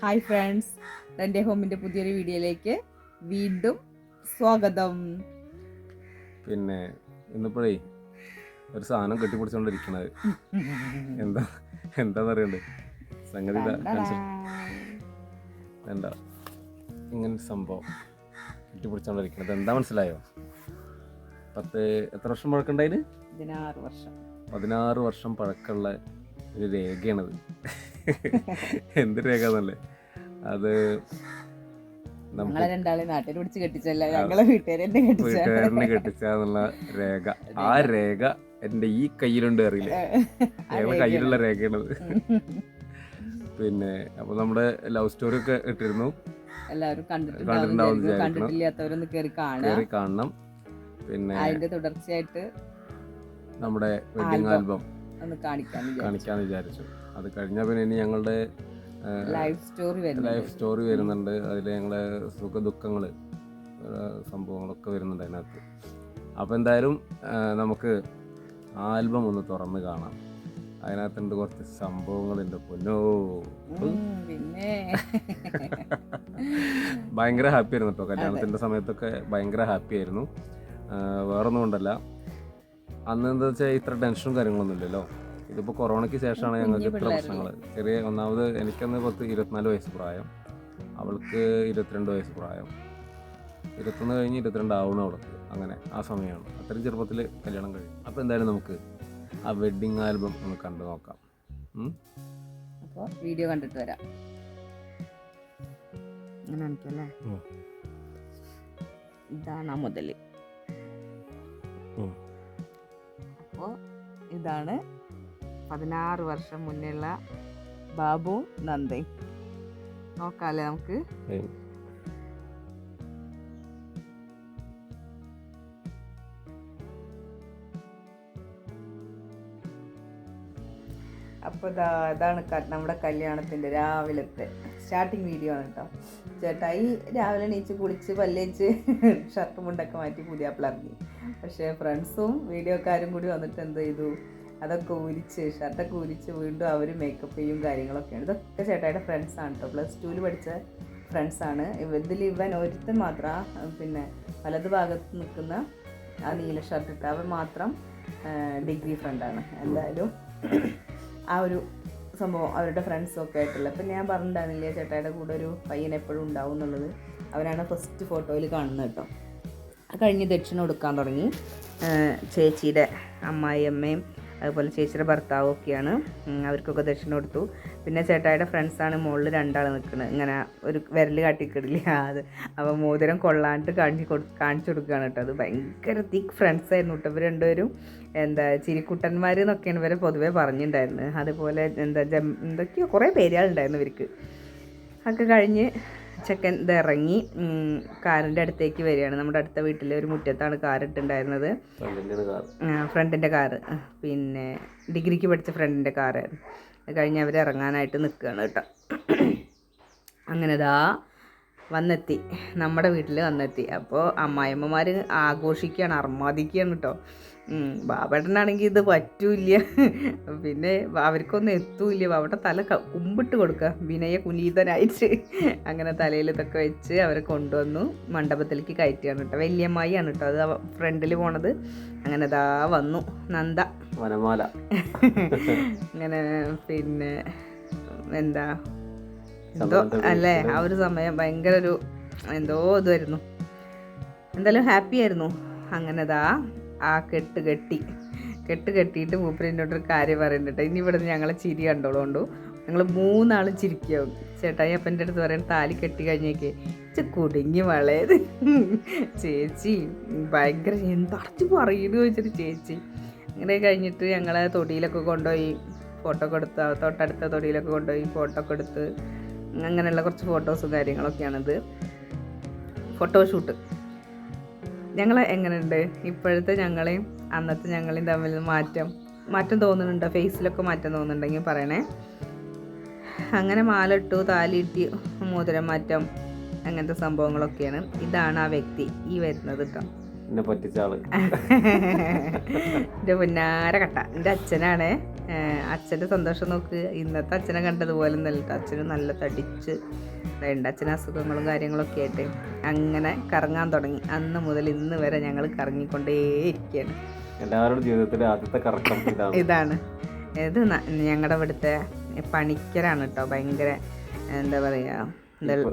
Hi friends എന്റെ ഹോമിന്റെ പുതിയൊരു വീഡിയോയിലേക്ക് വീണ്ടും സ്വാഗതം. പിന്നെ ഇന്നിപ്പോഴേ ഒരു സാധനം കെട്ടിപ്പിടിച്ചോണ്ടിരിക്കണത്. എന്താ എന്താന്ന് അറിയണ്ടേ സംഗതി എന്താ ഇങ്ങനെ സംഭവം കെട്ടിപ്പിടിച്ചോണ്ടിരിക്കണത്. എന്താ മനസ്സിലായോ? പത്ത് എത്ര വർഷം പഴക്കണ്ടായിന് പതിനാറ് വർഷം. പതിനാറ് വർഷം പഴക്കമുള്ള ഒരു രേഖയാണത്. എന്ത് രേഖ എന്നല്ലേ അത് നമ്മളെ രണ്ടാളെ നാട്ടിൽ പിടിച്ച് കെട്ടിച്ചല്ല ഞങ്ങളെ വീട്ടുകാരെ എന്നെ കെട്ടിച്ച എന്നുള്ള രേഖ. ആ രേഖ എന്റെ ഈ കയ്യിലുണ്ട് അറിയില്ല? ഞങ്ങളെ കയ്യിലുള്ള രേഖയാണത്. പിന്നെ അപ്പൊ നമ്മുടെ ലവ് സ്റ്റോറി ഒക്കെ ഇട്ടിരുന്നു. എല്ലാവരും കണ്ടിട്ടുണ്ടാവും. കണ്ടിട്ടില്ലാത്തവരൊന്ന് കയറി കയറി കാണണം. പിന്നെ അതിന്റെ തുടർച്ചയായിട്ട് നമ്മുടെ വെഡിങ് ആൽബം. കാണിക്കാന്ന് വിചാരിച്ചു. അത് കഴിഞ്ഞ പിന്നെ ഇനി ഞങ്ങളുടെ ലൈഫ് സ്റ്റോറി ലൈഫ് സ്റ്റോറി വരുന്നുണ്ട്. അതിൽ ഞങ്ങളെ സുഖ ദുഃഖങ്ങൾ സംഭവങ്ങളൊക്കെ വരുന്നുണ്ട് അതിനകത്ത്. അപ്പോൾ എന്തായാലും നമുക്ക് ആൽബം ഒന്ന് തുറന്ന് കാണാം. അതിനകത്തുണ്ട് കുറച്ച് സംഭവങ്ങളുണ്ട്. പൊന്നോ. പിന്നെ. ഭയങ്കര ഹാപ്പി ആയിരുന്നു കേട്ടോ കല്യാണത്തിന്റെ സമയത്തൊക്കെ ഭയങ്കര ഹാപ്പി ആയിരുന്നു. വേറൊന്നും കൊണ്ടല്ല. അന്ന് എന്താ വെച്ചാൽ ഇത്ര ടെൻഷനും കാര്യങ്ങളൊന്നും ഇല്ലല്ലോ. ഇതിപ്പോൾ കൊറോണയ്ക്ക് ശേഷമാണ് ഞങ്ങൾക്ക് ഇത്ര പ്രശ്നങ്ങൾ ചെറിയ ഒന്നാമത് എനിക്കന്ന് പത്ത് ഇരുപത്തിനാല് വയസ്സ് പ്രായം. അവൾക്ക് ഇരുപത്തിരണ്ട് വയസ്സ് പ്രായം. ഇരുപത്തൊന്ന് കഴിഞ്ഞ് ഇരുപത്തിരണ്ട് ആവണം അവൾക്ക്. അങ്ങനെ ആ സമയമാണ്. അത്രയും ചെറുപ്പത്തിൽ കല്യാണം കഴിയും അപ്പോൾ എന്തായാലും നമുക്ക് ആ വെഡ്ഡിങ് ആൽബം ഒന്ന് കണ്ടു നോക്കാം? അപ്പോൾ വീഡിയോ കണ്ടിട്ട് വരാം. ഇതാണ് ആ മുതൽ. ഉം. അപ്പോൾ ഇതാണ് പതിനാറ് വർഷം മുന്നേയുള്ള ബാബു നന്ദി. നോക്കാല്ലേ നമുക്ക്. അപ്പൊ അപ്പോൾ ഇതാ ഇതാണ് നമ്മുടെ കല്യാണത്തിന്റെ രാവിലത്തെ സ്റ്റാർട്ടിങ് വീഡിയോ ആണ് കേട്ടോ ചേട്ടായി രാവിലെ എണീച്ച് കുളിച്ച് പല്ലേച്ച് ഷർട്ട് മുണ്ടൊക്കെ മാറ്റി പുതിയ ഇറങ്ങി. പക്ഷേ ഫ്രണ്ട്സും വീഡിയോക്കാരും കൂടി വന്നിട്ട് എന്ത് ചെയ്തു? അതൊക്കെ ഊരിച്ച് ഷർട്ടൊക്കെ ഊരിച്ച് വീണ്ടും അവർ മേക്കപ്പ് ചെയ്യും കാര്യങ്ങളൊക്കെയാണ് ഇതൊക്കെ ചേട്ടായുടെ ഫ്രണ്ട്സാണ് കേട്ടോ പ്ലസ് ടുവിൽ പഠിച്ച ഫ്രണ്ട്സാണ് ഇതിൽ ഇവൻ ഒരുത്തൻ മാത്രം പിന്നെ വലത് ഭാഗത്ത് നിൽക്കുന്ന ആ നീല ഷർട്ട് ഇട്ട അവൻ മാത്രം ഡിഗ്രി ഫ്രണ്ടാണ് എന്തായാലും ആ ഒരു സംഭവം അവരുടെ ഫ്രണ്ട്സും ഒക്കെ ആയിട്ടുള്ള അപ്പം ഞാൻ പറഞ്ഞിട്ടുണ്ടായിരുന്നില്ലേ ചേട്ടായുടെ കൂടെ ഒരു പയ്യൻ എപ്പോഴും ഉണ്ടാവും എന്നുള്ളത്? അവനാണ് ഫസ്റ്റ് ഫോട്ടോയിൽ കാണുന്നത് കേട്ടോ കഴിഞ്ഞ് ദക്ഷിണ കൊടുക്കാൻ തുടങ്ങി. ചേച്ചിയുടെ അമ്മായിയമ്മയും അതുപോലെ ചേച്ചിയുടെ ഭർത്താവും ഒക്കെയാണ്. അവർക്കൊക്കെ ദക്ഷിണ കൊടുത്തു. പിന്നെ ചേട്ടായുടെ ഫ്രണ്ട്സാണ് മുകളിൽ രണ്ടാൾ നിൽക്കുന്നത് ഇങ്ങനെ ഒരു വിരൽ കാട്ടിക്കിടില്ല. അത് അപ്പോൾ മോതിരം കൊള്ളാണ്ട് കാണിച്ച് കൊടു കാണിച്ചു കൊടുക്കുകയാണ് കേട്ടോ. അത് ഭയങ്കര തിക്ക് ഫ്രണ്ട്സ് ആയിരുന്നു കേട്ടോ. ഇവർ രണ്ടുപേരും എന്താ ചിരിക്കുട്ടന്മാർ എന്നൊക്കെയാണ് ഇവരെ പൊതുവേ പറഞ്ഞിട്ടുണ്ടായിരുന്നത് അതുപോലെ എന്താ ജം എന്തൊക്കെയോ കുറേ പേരുകളുണ്ടായിരുന്നു ഇവർക്ക്. ഒക്കെ കഴിഞ്ഞ് ചെക്കൻ ഇത് ഇറങ്ങി ഉം, കാറിന്റെ അടുത്തേക്ക് വരികയാണ്. നമ്മുടെ അടുത്ത വീട്ടിലെ ഒരു മുറ്റത്താണ് കാർ ഇട്ടുണ്ടായിരുന്നത് ഫ്രണ്ടിന്റെ കാർ ഫ്രണ്ടിന്റെ കാറ്. പിന്നെ ഡിഗ്രിക്ക് പഠിച്ച ഫ്രണ്ടിന്റെ കാറായിരുന്നു അത് കഴിഞ്ഞ് അവർ ഇറങ്ങാനായിട്ട് നിൽക്കുകയാണ് കേട്ടോ. അങ്ങനെ ദാ വന്നെത്തി. നമ്മുടെ വീട്ടിൽ വന്നെത്തി. അപ്പോൾ അമ്മായിമ്മമാർ ആഘോഷിക്കുകയാണ് അർമാദിക്കുകയാണ് കേട്ടോ. ബാബേട്ടനാണെങ്കിൽ ഇത് പറ്റൂല പിന്നെ അവർക്കൊന്നും എത്തൂല്ല. അവിടെ തല കുമ്പിട്ട് കൊടുക്കുക വിനയ കുനീതനായിട്ട് അങ്ങനെ തലയിൽ ഇതൊക്കെ വെച്ച് അവരെ കൊണ്ടുവന്നു. മണ്ഡപത്തിലേക്ക് കയറ്റുകയാണ് കേട്ടോ. വല്യമ്മായിയാണ് കേട്ടോ. അത് ഫ്രണ്ടിൽ പോണത്. അങ്ങനെ ദാ വന്നു. നന്ദ. വനമാല. അങ്ങനെ പിന്നെ എന്താ? എന്തോ അല്ലേ? ആ ഒരു സമയം ഭയങ്കര ഒരു എന്തോ ഇതായിരുന്നു. എന്തായാലും ഹാപ്പി ആയിരുന്നു. അങ്ങനെ ദാ ആ കെട്ട് കെട്ടി. കെട്ട് കെട്ടിയിട്ട് മൂപ്പരിനോട് ഒരു കാര്യം പറയുന്നുണ്ട് ഇനി ഇവിടെ ഞങ്ങളെ ചിരി കണ്ടോളൂ ഞങ്ങൾ മൂന്നാളും ചിരിക്കാവും ചേട്ടായി അപ്പന്റെ അടുത്ത് പറയാൻ താലി കെട്ടി കഴിഞ്ഞേക്ക് ഇച്ച് കുടുങ്ങി വളയത്. ചേച്ചി ഭയങ്കര എന്തടച്ച് പറയുന്നു ചോദിച്ചിട്ട് ചേച്ചി. അങ്ങനെ കഴിഞ്ഞിട്ട് ഞങ്ങളെ തൊടിയിലൊക്കെ കൊണ്ടുപോയി ഫോട്ടോ ആ തൊട്ടടുത്ത തൊടിയിലൊക്കെ കൊണ്ടുപോയി ഫോട്ടോ ഒക്കെ എടുത്ത്. അങ്ങനെയുള്ള കുറച്ച് ഫോട്ടോസും കാര്യങ്ങളൊക്കെയാണിത്. ഫോട്ടോഷൂട്ട് ഞങ്ങൾ എങ്ങനെയുണ്ട്? ഇപ്പോഴത്തെ ഞങ്ങളെയും അന്നത്തെ ഞങ്ങളെയും തമ്മിൽ മാറ്റം മാറ്റം തോന്നുന്നുണ്ടോ? ഫേസിലൊക്കെ മാറ്റം തോന്നുന്നുണ്ടെങ്കിൽ പറയണേ. അങ്ങനെ മാലിട്ടു ഇട്ടു താലി ഇട്ടി മോതിരം മാറ്റം അങ്ങനത്തെ സംഭവങ്ങളൊക്കെയാണ്. ഇതാണ് ആ വ്യക്തി ഈ വരുന്നത് കേട്ടോ എന്നെ പൊന്നാര കട്ട. എന്റെ അച്ഛനാണ്. അച്ഛന്റെ സന്തോഷം നോക്ക്. ഇന്നത്തെ അച്ഛനെ കണ്ടതുപോലെ നല്ല. അച്ഛന് നല്ല തടിച്ച് ഉണ്ട് അച്ഛന് അസുഖങ്ങളും കാര്യങ്ങളൊക്കെ ആയിട്ട് അങ്ങനെ കറങ്ങാൻ തുടങ്ങി. അന്ന് മുതൽ ഇന്ന് വരെ ഞങ്ങൾ കറങ്ങിക്കൊണ്ടേയിരിക്കുകയാണ് എല്ലാവരുടെ ജീവിതത്തിലെ ആദ്യത്തെ കറക്കം ഇതാണ്. ഇത് ഞങ്ങളുടെ ഇവിടുത്തെ പണിക്കരാണ് കേട്ടോ ഭയങ്കര എന്താ പറയുക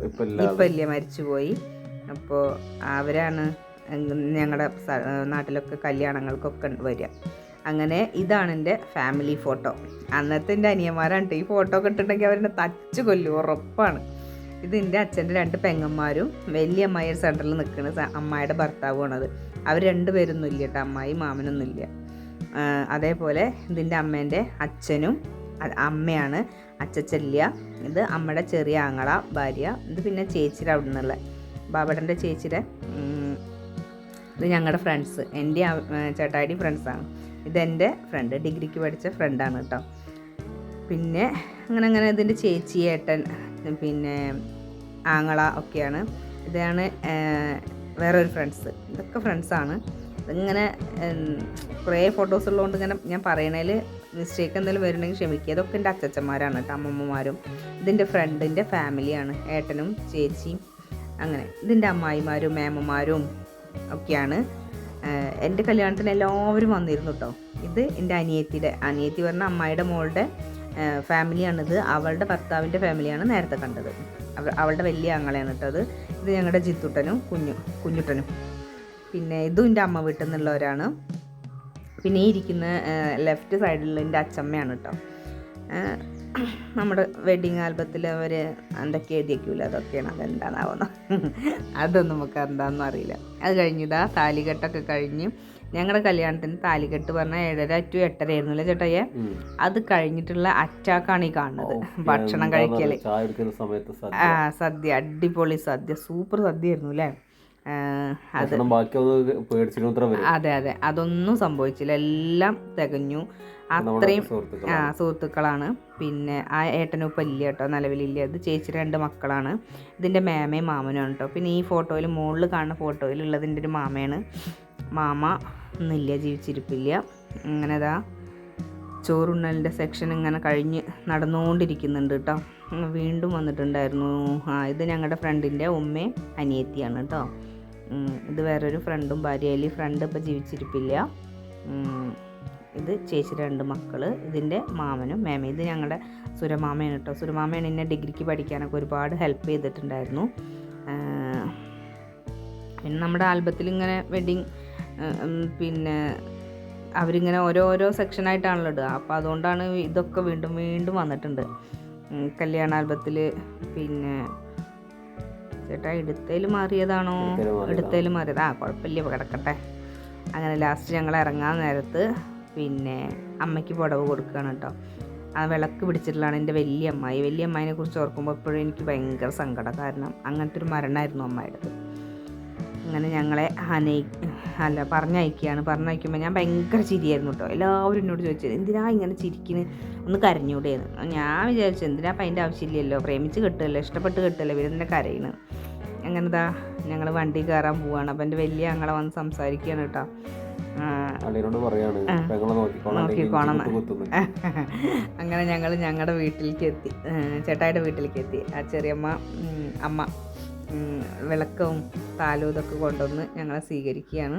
ഇപ്പല്ല ഇപ്പം ഇല്ല. മരിച്ചുപോയി. അപ്പോൾ അവരാണ് ഞങ്ങളുടെ നാട്ടിലൊക്കെ കല്യാണങ്ങൾക്കൊക്കെ വരിക. അങ്ങനെ ഇതാണ് എന്റെ ഫാമിലി ഫോട്ടോ അന്നത്തെ എന്റെ അനിയന്മാരാണ് ഈ ഫോട്ടോ ഒക്കെ അവരെന്നെ തച്ചു കൊല്ലും ഉറപ്പാണ്. ഇത് എന്റെ അച്ഛന്റെ രണ്ട് പെങ്ങന്മാരും വലിയ അമ്മായി ഒരു സെന്ററിൽ നിൽക്കുന്ന അമ്മായിയുടെ ഭർത്താവുമാണത് അവർ രണ്ടുപേരൊന്നും ഇല്ല കേട്ടോ അമ്മായി മാമനൊന്നും ഇല്ല. അതേപോലെ ഇതിന്റെ അമ്മേന്റെ അച്ഛനും അമ്മയാണ് അച്ചച്ചല്യ. ഇത് അമ്മയുടെ ചെറിയ ആങ്ങള ഭാര്യ ഇത് പിന്നെ ചേച്ചിയുടെ അവിടെ നിന്നുള്ള ബാബടന്റെ ചേച്ചിയുടെ ഇത് ഞങ്ങളുടെ ഫ്രണ്ട്സ് എന്റെ ചേട്ടായിയുടെയും ഫ്രണ്ട്സാണ് ഇതെന്റെ ഫ്രണ്ട് ഡിഗ്രിക്ക് പഠിച്ച ഫ്രണ്ടാണ് കേട്ടോ പിന്നെ അങ്ങനെ അങ്ങനെ ഇതിന്റെ ചേച്ചി ഏട്ടൻ പിന്നെ ആങ്ങള ഒക്കെയാണ്. ഇതാണ് വേറൊരു ഫ്രണ്ട്സ് ഇതൊക്കെ ഫ്രണ്ട്സാണ് ഇതിങ്ങനെ കുറേ ഫോട്ടോസ് ഉള്ളതുകൊണ്ട് ഇങ്ങനെ ഞാൻ പറയണതിൽ മിസ്റ്റേക്ക് എന്തെങ്കിലും വരുന്നുണ്ടെങ്കിൽ ക്ഷമിക്കുക ഇതൊക്കെ എന്റെ അച്ചച്ചന്മാരാണ് കേട്ടോ അമ്മമ്മമാരും. ഇതിന്റെ ഫ്രണ്ടിന്റെ ഫാമിലിയാണ് ഏട്ടനും ചേച്ചിയും അങ്ങനെ. ഇതിന്റെ അമ്മായിമാരും മേമ്മമാരും ഒക്കെയാണ്. എന്റെ കല്യാണത്തിന് എല്ലാവരും വന്നിരുന്നു കേട്ടോ ഇത് എന്റെ അനിയത്തിയുടെ അനിയത്തി പറഞ്ഞ അമ്മായിയുടെ മോളുടെ ഫാമിലിയാണിത്. അവളുടെ ഭർത്താവിന്റെ ഫാമിലിയാണ് നേരത്തെ കണ്ടത്. അവ അവളുടെ വലിയ അങ്ങളെയാണ് കേട്ടോ അത്. ഇത് ഞങ്ങളുടെ ജിത്തുട്ടനും കുഞ്ഞു കുഞ്ഞുട്ടനും. പിന്നെ ഇതും എന്റെ അമ്മ വീട്ടിൽ നിന്നുള്ളവരാണ്. പിന്നെ ഈ ഇരിക്കുന്ന ലെഫ്റ്റ് സൈഡിലുള്ള എന്റെ അച്ചമ്മയാണ് കേട്ടോ നമ്മുടെ വെഡിങ് ആൽബത്തിൽ അവർ എന്തൊക്കെ എഴുതിയേക്കൂല? അതൊക്കെയാണ് അതെന്താണാവുന്ന. അതൊന്നും നമുക്ക് എന്താണെന്നും അറിയില്ല. അത് കഴിഞ്ഞിതാ താലികെട്ടൊക്കെ കഴിഞ്ഞ് ഞങ്ങളുടെ കല്യാണത്തിന് താലികെട്ട് പറഞ്ഞാൽ ഏഴര ടു എട്ടര ആയിരുന്നു അല്ലേ ചേട്ടായെ അത് കഴിഞ്ഞിട്ടുള്ള അറ്റാക്കാണ് ഈ കാണുന്നത്. ഭക്ഷണം കഴിക്കൽ. ആ സദ്യ? അടിപൊളി സദ്യ. സൂപ്പർ സദ്യ ആയിരുന്നു അല്ലേ അത് അതെ അതെ. അതൊന്നും സംഭവിച്ചില്ല. എല്ലാം തികഞ്ഞു. അത്രയും ആ സുഹൃത്തുക്കളാണ്. പിന്നെ ആ ഏട്ടനും ഇപ്പം ഇല്ല കേട്ടോ നിലവിലില്ല. ഇത് ചേച്ചി രണ്ട് മക്കളാണ്. ഇതിന്റെ മേമയും മാമനും കേട്ടോ. പിന്നെ ഈ ഫോട്ടോയിൽ മുകളിൽ കാണുന്ന ഫോട്ടോയിൽ ഉള്ളതിന്റെ ഒരു മാമയാണ്. മാമ ഒന്നില്ല ജീവിച്ചിരിപ്പില്ല. അങ്ങനെ ഇതാ ചോറുണ്ണലിന്റെ സെക്ഷൻ ഇങ്ങനെ കഴിഞ്ഞ് നടന്നുകൊണ്ടിരിക്കുന്നുണ്ട് കേട്ടോ. വീണ്ടും വന്നിട്ടുണ്ടായിരുന്നു. ആ ഇത് ഞങ്ങളുടെ ഫ്രണ്ടിന്റെ ഉമ്മയും അനിയത്തിയാണ് കേട്ടോ. ഇത് വേറൊരു ഫ്രണ്ടും ഭാര്യയിൽ ഫ്രണ്ട് ഇപ്പോൾ ജീവിച്ചിരിപ്പില്ല. ഇത് ചേച്ചി രണ്ട് മക്കൾ ഇതിന്റെ മാമനും മേമയും. ഇത് ഞങ്ങളുടെ സുരമാമയാണ് കേട്ടോ സുരമാമയാണ് എന്നെ ഡിഗ്രിക്ക് പഠിക്കാനൊക്കെ ഒരുപാട് ഹെൽപ്പ് ചെയ്തിട്ടുണ്ടായിരുന്നു. പിന്നെ നമ്മുടെ ആൽബത്തിൽ ഇങ്ങനെ വെഡിങ് പിന്നെ അവരിങ്ങനെ ഓരോരോ സെക്ഷനായിട്ടാണല്ലോ ഇടുക. അപ്പോൾ അതുകൊണ്ടാണ് ഇതൊക്കെ വീണ്ടും വീണ്ടും വന്നിട്ടുണ്ട്. കല്യാണ ആൽബത്തിൽ പിന്നെ ചേട്ടാ എടുത്തേൽ മാറിയതാണോ? എടുത്തേൽ മാറിയത്. ആ കുഴപ്പമില്ല കിടക്കട്ടെ. അങ്ങനെ ലാസ്റ്റ് ഞങ്ങൾ ഇറങ്ങാൻ നേരത്ത് പിന്നെ അമ്മയ്ക്ക് പുടവ് കൊടുക്കുകയാണ് കേട്ടോ. ആ വിളക്ക് പിടിച്ചിട്ടുള്ളതാണ് എന്റെ വലിയ അമ്മായി. വലിയ അമ്മായിനെ കുറിച്ച് ഓർക്കുമ്പോൾ എപ്പോഴും എനിക്ക് ഭയങ്കര സങ്കടം. കാരണം അങ്ങനത്തെ ഒരു മരണമായിരുന്നു അമ്മയുടെ അങ്ങനെ ഞങ്ങളെ അനയി അല്ല പറഞ്ഞയക്കുകയാണ്. പറഞ്ഞയക്കുമ്പോൾ ഞാൻ ഭയങ്കര ചിരിയായിരുന്നു കേട്ടോ. എല്ലാവരും എന്നോട് ചോദിച്ചത് എന്തിനാ ഇങ്ങനെ ചിരിക്കുന്നത് ഒന്ന് കരഞ്ഞൂടെയെന്ന് ഞാൻ വിചാരിച്ചു എന്തിനാ അപ്പം അതിന്റെ ആവശ്യമില്ലല്ലോ? പ്രേമിച്ച് കെട്ടുമല്ലോ ഇഷ്ടപ്പെട്ട് കെട്ടുമല്ലോ ഇവരെന്നെ കരയണ് അങ്ങനെതാ ഞങ്ങൾ വണ്ടി കയറാൻ പോവാണ്. അപ്പം എന്റെ വലിയ ഞങ്ങളെ വന്ന് സംസാരിക്കുകയാണ് കേട്ടോ. നോക്കിക്കോണം. അങ്ങനെ ഞങ്ങൾ ഞങ്ങളുടെ വീട്ടിലേക്ക് എത്തി. ഏഹ് ചേട്ടായിയുടെ വീട്ടിലേക്ക് എത്തി. ആ ചെറിയമ്മ അമ്മ വിളക്കവും താലവും ഇതൊക്കെ കൊണ്ടുവന്ന് ഞങ്ങളെ സ്വീകരിക്കുകയാണ്.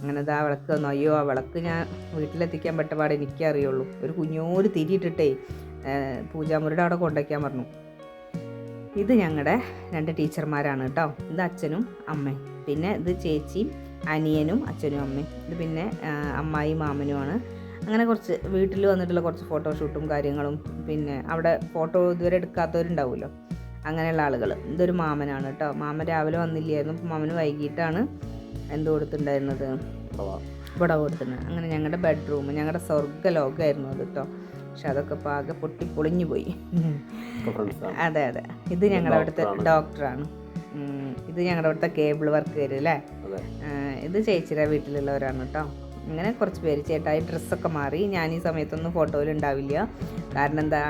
അങ്ങനെ ഇതാ വിളക്ക് വന്നു. അയ്യോ ആ വിളക്ക് ഞാൻ വീട്ടിലെത്തിക്കാൻ പറ്റപാട് എനിക്കറിയുള്ളൂ. ഒരു കുഞ്ഞോര് തിരിയിട്ടിട്ടേ പൂജാമുറിയുടെ അവിടെ കൊണ്ടുവയ്ക്കാൻ പറഞ്ഞു. ഇത് ഞങ്ങളുടെ രണ്ട് ടീച്ചർമാരാണ് കേട്ടോ ഇത് അച്ഛനും അമ്മയും. പിന്നെ ഇത് ചേച്ചിയും അനിയനും അച്ഛനും അമ്മയും. ഇത് പിന്നെ അമ്മായി മാമനുമാണ്. അങ്ങനെ കുറച്ച് വീട്ടിൽ വന്നിട്ടുള്ള കുറച്ച് ഫോട്ടോ ഷൂട്ടും കാര്യങ്ങളും പിന്നെ അവിടെ ഫോട്ടോ ഇതുവരെ എടുക്കാത്തവരുണ്ടാവുമല്ലോ അങ്ങനെയുള്ള ആളുകൾ ഇതൊരു മാമനാണ് കേട്ടോ മാമൻ രാവിലെ വന്നില്ലായിരുന്നു അപ്പോൾ മാമന് വൈകിട്ടാണ് എന്ത് കൊടുത്തിട്ടുണ്ടായിരുന്നത്? ഇവിടെ കൊടുത്തിട്ടുണ്ട് അങ്ങനെ ഞങ്ങളുടെ ബെഡ്റൂം ഞങ്ങളുടെ സ്വർഗ ലോകമായിരുന്നു അത് കേട്ടോ പക്ഷെ അതൊക്കെ ആകെ പൊട്ടി പൊളിഞ്ഞു പോയി. അതെ അതെ. ഇത് ഞങ്ങളുടെ അവിടുത്തെ ഡോക്ടറാണ്. ഇത് ഞങ്ങളുടെ അവിടുത്തെ കേബിൾ വർക്ക് വരും അല്ലേ? ഇത് ചേച്ചിയുടെ വീട്ടിലുള്ളവരാണ് കേട്ടോ. ഇങ്ങനെ കുറച്ച് പേര് ചേട്ടായി ഡ്രസ്സൊക്കെ മാറി. ഞാൻ ഈ സമയത്തൊന്നും ഫോട്ടോയിൽ ഉണ്ടാവില്ല. കാരണം എന്താ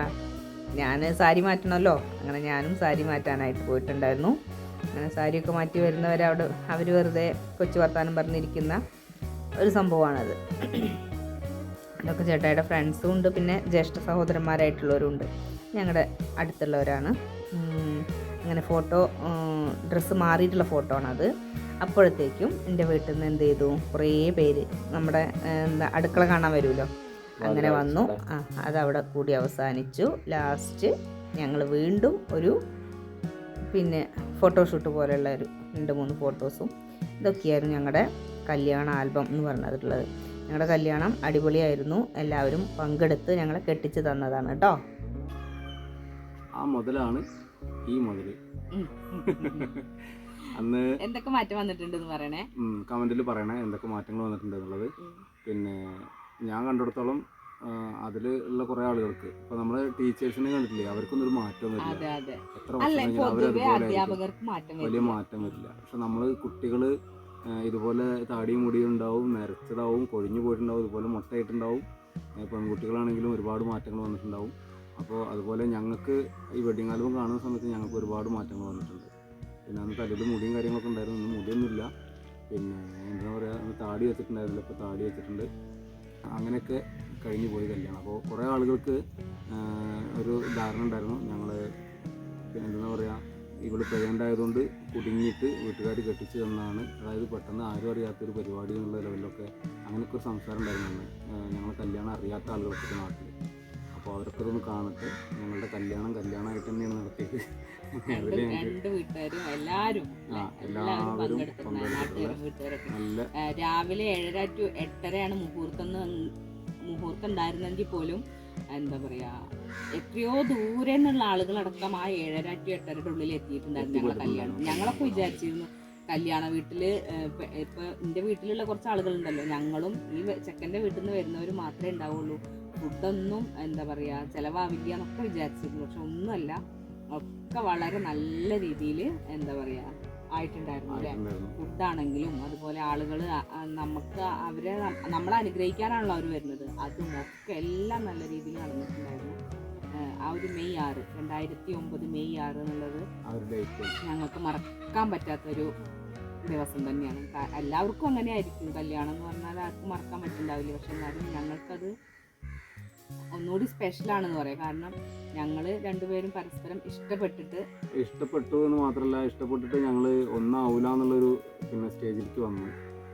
ഞാൻ സാരി മാറ്റണമല്ലോ. അങ്ങനെ ഞാനും സാരി മാറ്റാനായിട്ട് പോയിട്ടുണ്ടായിരുന്നു. അങ്ങനെ സാരിയൊക്കെ മാറ്റി വരുന്നവരവിടെ അവർ വെറുതെ കൊച്ചു വർത്താനം പറഞ്ഞിരിക്കുന്ന ഒരു സംഭവമാണത്. ഇതൊക്കെ ചേട്ടായിയുടെ ഫ്രണ്ട്സും ഉണ്ട്. പിന്നെ ജ്യേഷ്ഠ സഹോദരന്മാരായിട്ടുള്ളവരും ഉണ്ട് ഞങ്ങളുടെ അടുത്തുള്ളവരാണ് അങ്ങനെ ഫോട്ടോ ഡ്രസ്സ് മാറിയിട്ടുള്ള ഫോട്ടോ ആണത്. അപ്പോഴത്തേക്കും എന്റെ വീട്ടിൽ നിന്ന് എന്ത് ചെയ്തു? കുറേ പേര് നമ്മുടെ എന്താ അടുക്കള കാണാൻ വരുമല്ലോ? അങ്ങനെ വന്നു. ആ അതവിടെ കൂടി അവസാനിച്ചു. ലാസ്റ്റ് ഞങ്ങൾ വീണ്ടും ഒരു പിന്നെ ഫോട്ടോഷൂട്ട് പോലെയുള്ള ഒരു രണ്ട് മൂന്ന് ഫോട്ടോസും ഇതൊക്കെയായിരുന്നു ഞങ്ങളുടെ കല്യാണ ആൽബം എന്ന് പറഞ്ഞിട്ടുള്ളത്. ഞങ്ങളുടെ കല്യാണം അടിപൊളിയായിരുന്നു. എല്ലാവരും പങ്കെടുത്ത് ഞങ്ങളെ കെട്ടിച്ച് തന്നതാണ് കേട്ടോ. ആ മുതലാണ് ഈ മുതൽ അന്ന് എന്തൊക്കെ മാറ്റം വന്നിട്ടുണ്ട് പറയണേ? കമന്റിൽ പറയണേ എന്തൊക്കെ മാറ്റങ്ങൾ വന്നിട്ടുണ്ട് എന്നുള്ളത്. പിന്നെ ഞാൻ കണ്ടിടത്തോളം അതിൽ ഉള്ള കുറെ ആളുകൾക്ക് ഇപ്പൊ നമ്മൾ ടീച്ചേഴ്സിനെ കണ്ടിട്ടില്ലേ അവർക്കൊന്നും ഒരു മാറ്റം വരില്ല. അതെ അതെ. എത്ര അല്ല വർഷം അവരതുപോലെ അധ്യാപകർക്ക് മാറ്റം വലിയ മാറ്റം വരില്ല. പക്ഷെ നമ്മൾ കുട്ടികൾ ഇതുപോലെ താടിയും മുടിയും ഉണ്ടാവും നരച്ചതാവും കൊഴിഞ്ഞു പോയിട്ടുണ്ടാവും ഇതുപോലെ മുട്ടയിട്ടുണ്ടാവും. പെൺകുട്ടികളാണെങ്കിലും ഒരുപാട് മാറ്റങ്ങൾ വന്നിട്ടുണ്ടാവും. അപ്പോൾ അതുപോലെ ഞങ്ങൾക്ക് ഈ വെഡിങ് ആൽബം കാണുന്ന സമയത്ത് ഞങ്ങൾക്ക് ഒരുപാട് മാറ്റങ്ങൾ വന്നിട്ടുണ്ട്. പിന്നെ അന്ന് തലയിൽ മുടിയും കാര്യങ്ങളൊക്കെ ഉണ്ടായിരുന്നു ഇന്ന് മുടിയൊന്നുമില്ല. പിന്നെ എന്താ പറയുക താടി വെച്ചിട്ടുണ്ടായിരുന്നില്ല ഇപ്പോൾ താടി വെച്ചിട്ടുണ്ട്. അങ്ങനെയൊക്കെ കഴിഞ്ഞു പോയി കല്യാണം. അപ്പോൾ കുറേ ആളുകൾക്ക് ഒരു ധാരണ ഉണ്ടായിരുന്നു. ഞങ്ങൾ ഇവൾ പ്രഗ്നന്റ് ആയതുകൊണ്ട് കുടുങ്ങിയിട്ട് വീട്ടുകാർ കെട്ടിച്ച് തന്നതാണ്. അതായത് പെട്ടെന്ന് ആരും അറിയാത്തൊരു പരിപാടി എന്നുള്ള ലെവലിലൊക്കെ അങ്ങനെയൊക്കെ ഒരു സംസാരം ഉണ്ടായിരുന്നു അന്ന്. ഞങ്ങൾ കല്യാണം അറിയാത്ത ആളുകളൊക്കെ നാട്ടിൽ അപ്പോൾ അവരൊക്കെ ഒന്ന് കാണട്ടെ. ഞങ്ങളുടെ കല്യാണം കല്യാണമായിട്ട് തന്നെയാണ് നടത്തിയത്. അതിൽ ഞങ്ങൾക്ക് എല്ലാരും. ആ എല്ലാവരും എല്ലാവരും പങ്കെടുത്തിട്ടുള്ള നല്ല രാവിലെ ഏഴര ടു എട്ടരയാണ് മുഹൂർത്തം മുഹൂർത്തം ഉണ്ടായിരുന്നെങ്കിൽ പോലും എന്താ പറയാ എത്രയോ ദൂരെ നിന്നുള്ള ആളുകളടക്കം ആ ഏഴര ടു എട്ടരയുടെ ഉള്ളിൽ എത്തിയിട്ടുണ്ടായിരുന്നു ഞങ്ങളെ കല്യാണം. ഞങ്ങളൊക്കെ വിചാരിച്ചിരുന്നു കല്യാണ വീട്ടിൽ ഇപ്പൊ എന്റെ വീട്ടിലുള്ള കുറച്ച് ആളുകളുണ്ടല്ലോ. ഞങ്ങളും ഈ ചെക്കന്റെ വീട്ടിൽ നിന്ന് വരുന്നവർ മാത്രമേ ഉണ്ടാവുള്ളൂ. ഫുഡൊന്നും എന്താ പറയാ ചെലവാവില്ല എന്നൊക്കെ വിചാരിച്ചിരുന്നു. പക്ഷെ ഒന്നുമല്ല ഒക്കെ വളരെ നല്ല രീതിയിൽ എന്താ പറയാ ആയിട്ടുണ്ടായിരുന്നു അല്ലേ? ഫുഡാണെങ്കിലും അതുപോലെ ആളുകൾ നമുക്ക് അവരെ നമ്മളെ അനുഗ്രഹിക്കാനാണല്ലോ അവർ വരുന്നത്. അതും ഒക്കെ എല്ലാം നല്ല രീതിയിൽ നടന്നിട്ടുണ്ടായിരുന്നു. ആ ഒരു മെയ് ആറ് രണ്ടായിരത്തി ഒമ്പത് മെയ് ആറ് എന്നുള്ളത് ഞങ്ങൾക്ക് മറക്കാൻ പറ്റാത്തൊരു ദിവസം തന്നെയാണ്. എല്ലാവർക്കും അങ്ങനെ ആയിരിക്കും കല്യാണം എന്ന് പറഞ്ഞാൽ ആർക്കും മറക്കാൻ പറ്റുന്നുണ്ടാവില്ല പക്ഷെ എന്നാലും ഞങ്ങൾക്കത് ഒന്നുകൂടി സ്പെഷ്യൽ ആണെന്ന് പറയാം. കാരണം ഞങ്ങൾ രണ്ടുപേരും പരസ്പരം ഇഷ്ടപ്പെട്ടിട്ട് ഇഷ്ടപ്പെട്ടു എന്ന് മാത്രമല്ല ഇഷ്ടപ്പെട്ടിട്ട് ഞങ്ങൾ ഒന്നാവൂല എന്നുള്ളൊരു പിന്നെ സ്റ്റേജിലേക്ക് വന്നു.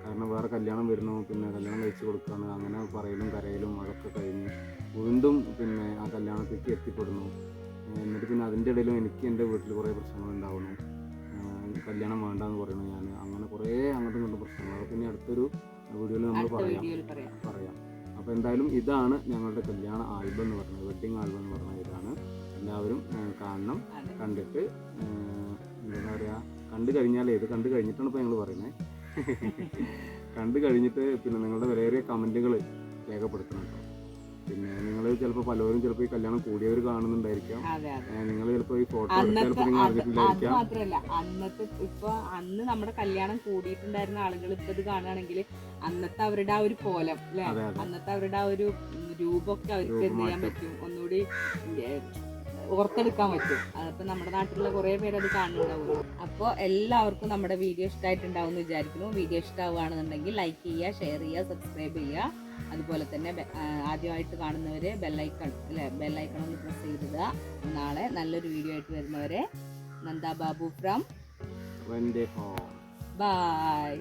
കാരണം വേറെ കല്യാണം വരുന്നു പിന്നെ കല്യാണം കഴിച്ചു കൊടുക്കുകയാണ് അങ്ങനെ പറയലും കരയലും അതൊക്കെ കഴിഞ്ഞ് വീണ്ടും പിന്നെ ആ കല്യാണത്തേക്ക് എത്തിപ്പെടുന്നു. എന്നിട്ട് പിന്നെ അതിന്റെ ഇടയിലും എനിക്ക് എന്റെ വീട്ടിൽ കുറേ പ്രശ്നങ്ങൾ ഉണ്ടാവുന്നു. കല്യാണം വേണ്ടെന്ന് പറയുന്നു ഞാൻ അങ്ങനെ കുറേ അങ്ങോട്ടും ഇങ്ങോട്ടും പ്രശ്നങ്ങൾ. പിന്നെ അടുത്തൊരു വീഡിയോയിൽ നമ്മൾ പറയാം. പറയാം. അപ്പോൾ എന്തായാലും ഇതാണ് ഞങ്ങളുടെ കല്യാണ ആൽബം എന്ന് പറയുന്നത് വെഡ്ഡിങ് ആൽബം എന്ന് പറയുന്നത് ഇതാണ്. എല്ലാവരും കാണണം കണ്ടിട്ട് എന്താ പറയുക കണ്ടു കഴിഞ്ഞാൽ ഇത് കണ്ടു കഴിഞ്ഞിട്ടാണ് ഇപ്പോൾ ഞങ്ങൾ പറയുന്നത് കണ്ടു കഴിഞ്ഞിട്ട് പിന്നെ നിങ്ങളുടെ വിലയേറിയ കമന്റുകൾ രേഖപ്പെടുത്തണം കേട്ടോ. പിന്നെ ചിലപ്പോൾ പലരും ചിലപ്പോൾ ഈ കല്യാണം കൂടിയവർ കാണുന്നുണ്ടായിരിക്കാം. അതെ അതെ. നിങ്ങൾ ചിലപ്പോൾ ഈ ഫോട്ടോ അത് മാത്രല്ല അന്നത്തെ ഇപ്പൊ അന്ന് നമ്മുടെ കല്യാണം കൂടിയിട്ടുണ്ടായിരുന്ന ആളുകൾ ഇപ്പൊ ഇത് കാണുകയാണെങ്കിൽ അന്നത്തെ അവരുടെ ആ ഒരു കോലം അല്ലെ അന്നത്തെ അവരുടെ ആ ഒരു രൂപമൊക്കെ അവർക്ക് എന്ത് ചെയ്യാൻ. പറ്റും? ഒന്നുകൂടി ഓർത്തെടുക്കാൻ പറ്റും. അതിപ്പോ നമ്മുടെ നാട്ടിലുള്ള കുറെ പേര് അത് കാണുന്നുണ്ടാവും അപ്പോൾ എല്ലാവർക്കും നമ്മുടെ വീഡിയോ ഇഷ്ടമായിട്ടുണ്ടാവും എന്ന് വിചാരിക്കുന്നു. വീഡിയോ ഇഷ്ടമാവുകയാണെന്നുണ്ടെങ്കിൽ ലൈക്ക് ചെയ്യുക ഷെയർ ചെയ്യുക സബ്സ്ക്രൈബ് ചെയ്യുക. അതുപോലെ തന്നെ ആദ്യമായിട്ട് കാണുന്നവര് ബെല്ലൈക്കൺ അല്ലേ? ബെല്ലൈക്കൺ ഒന്ന് പ്രസ് ചെയ്തിടുക. നാളെ നല്ലൊരു വീഡിയോ ആയിട്ട് വരുന്നവരെ നന്ദ ബാബു ഫ്രം ബൈ